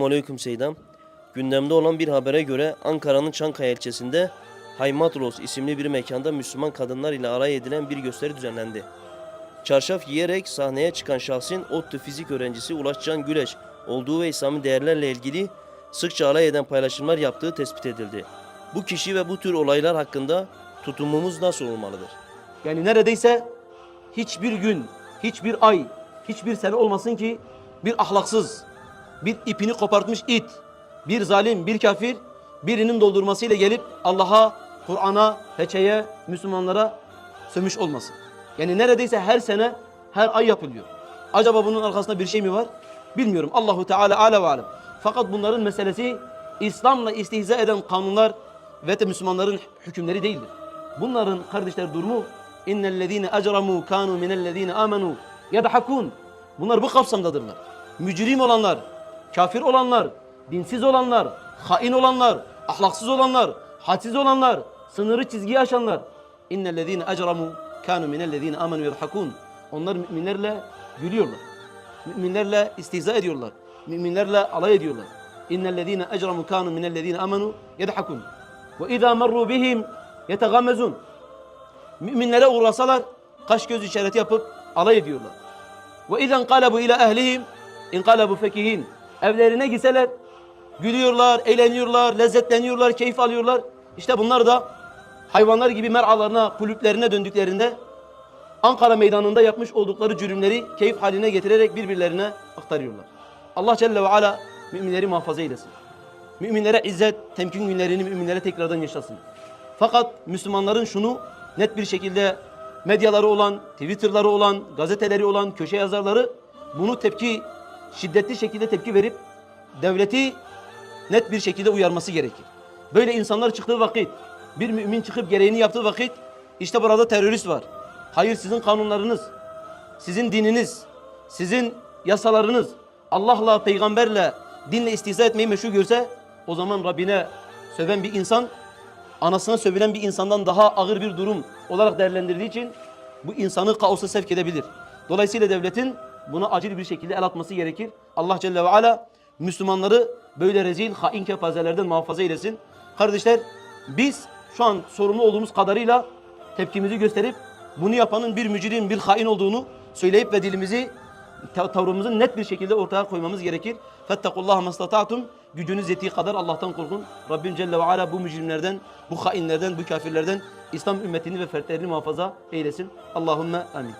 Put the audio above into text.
Aleyküm Seydam. Gündemde olan bir habere göre Ankara'nın Çankaya ilçesinde Haymatros isimli bir mekanda Müslüman kadınlar ile alay edilen bir gösteri düzenlendi. Çarşaf giyerek sahneye çıkan şahsın ODTÜ fizik öğrencisi Ulaşcan Güleç olduğu ve İslami değerlerle ilgili sıkça alay eden paylaşımlar yaptığı tespit edildi. Bu kişi ve bu tür olaylar hakkında tutumumuz nasıl olmalıdır? Yani neredeyse hiçbir gün, hiçbir ay, hiçbir sene olmasın ki bir ahlaksız, bir ipini kopartmış it, bir zalim, bir kafir birinin doldurmasıyla gelip Allah'a, Kur'an'a, peçeye, Müslümanlara sövmüş olmasın. Yani neredeyse her sene, her ay yapılıyor. Acaba bunun arkasında bir şey mi var? Bilmiyorum. Allahu Teala ala ve alem. Fakat bunların meselesi İslam'la istihza eden kanunlar ve de Müslümanların hükümleri değildir. Bunların kardeşler durumu innellezine ecramu kanu minellezine amenu yadhakun. Bunlar bu kapsamdadırlar. Mücrim olanlar, kafir olanlar, dinsiz olanlar, hain olanlar, ahlaksız olanlar, hadsiz olanlar, sınırı çizgiyi aşanlar. İnnellezine ecramu kanu minellezine amenu yadhakun. Onlar müminlerle gülüyorlar. Müminlerle istihza ediyorlar. Müminlerle alay ediyorlar. İnnellezine ecramu kanu minellezine amenu yadhakun. Ve izâ merru bihim yetegammezun. Müminlere uğrasalar kaş göz işareti yapıp alay ediyorlar. Ve izen kalabu ila ehlihim inkalabu fekihin. Evlerine gitseler gülüyorlar, eğleniyorlar, lezzetleniyorlar, keyif alıyorlar. İşte bunlar da hayvanlar gibi mer'alarına, kulüplerine döndüklerinde Ankara meydanında yapmış oldukları cürümleri keyif haline getirerek birbirlerine aktarıyorlar. Allah Celle ve Ala müminleri muhafaza eylesin. Müminlere izzet, temkin günlerini müminlere tekrardan yaşasın. Fakat Müslümanların şunu net bir şekilde medyaları olan, Twitter'ları olan, gazeteleri olan, köşe yazarları bunu tepki, şiddetli şekilde tepki verip devleti net bir şekilde uyarması gerekir. Böyle insanlar çıktığı vakit, bir mümin çıkıp gereğini yaptığı vakit işte burada terörist var. Hayır sizin kanunlarınız, sizin dininiz, sizin yasalarınız Allah'la, peygamberle, dinle istihza etmeyi meşru görse o zaman Rabbine söven bir insan anasına sövülen bir insandan daha ağır bir durum olarak değerlendirdiği için bu insanı kaosa sevk edebilir. Dolayısıyla devletin buna acil bir şekilde el atması gerekir. Allah Celle ve Ala Müslümanları böyle rezil, hain kepazelerden muhafaza eylesin. Kardeşler biz şu an sorumlu olduğumuz kadarıyla tepkimizi gösterip bunu yapanın bir mücrim, bir hain olduğunu söyleyip ve dilimizi ta- tavrımızı net bir şekilde ortaya koymamız gerekir. Fettekullaha mastata'tum. Gücünüz yettiği kadar Allah'tan korkun. Rabbim Celle ve Ala bu mücrimlerden, bu hainlerden, bu kafirlerden İslam ümmetini ve fertlerini muhafaza eylesin. Allahümme amin.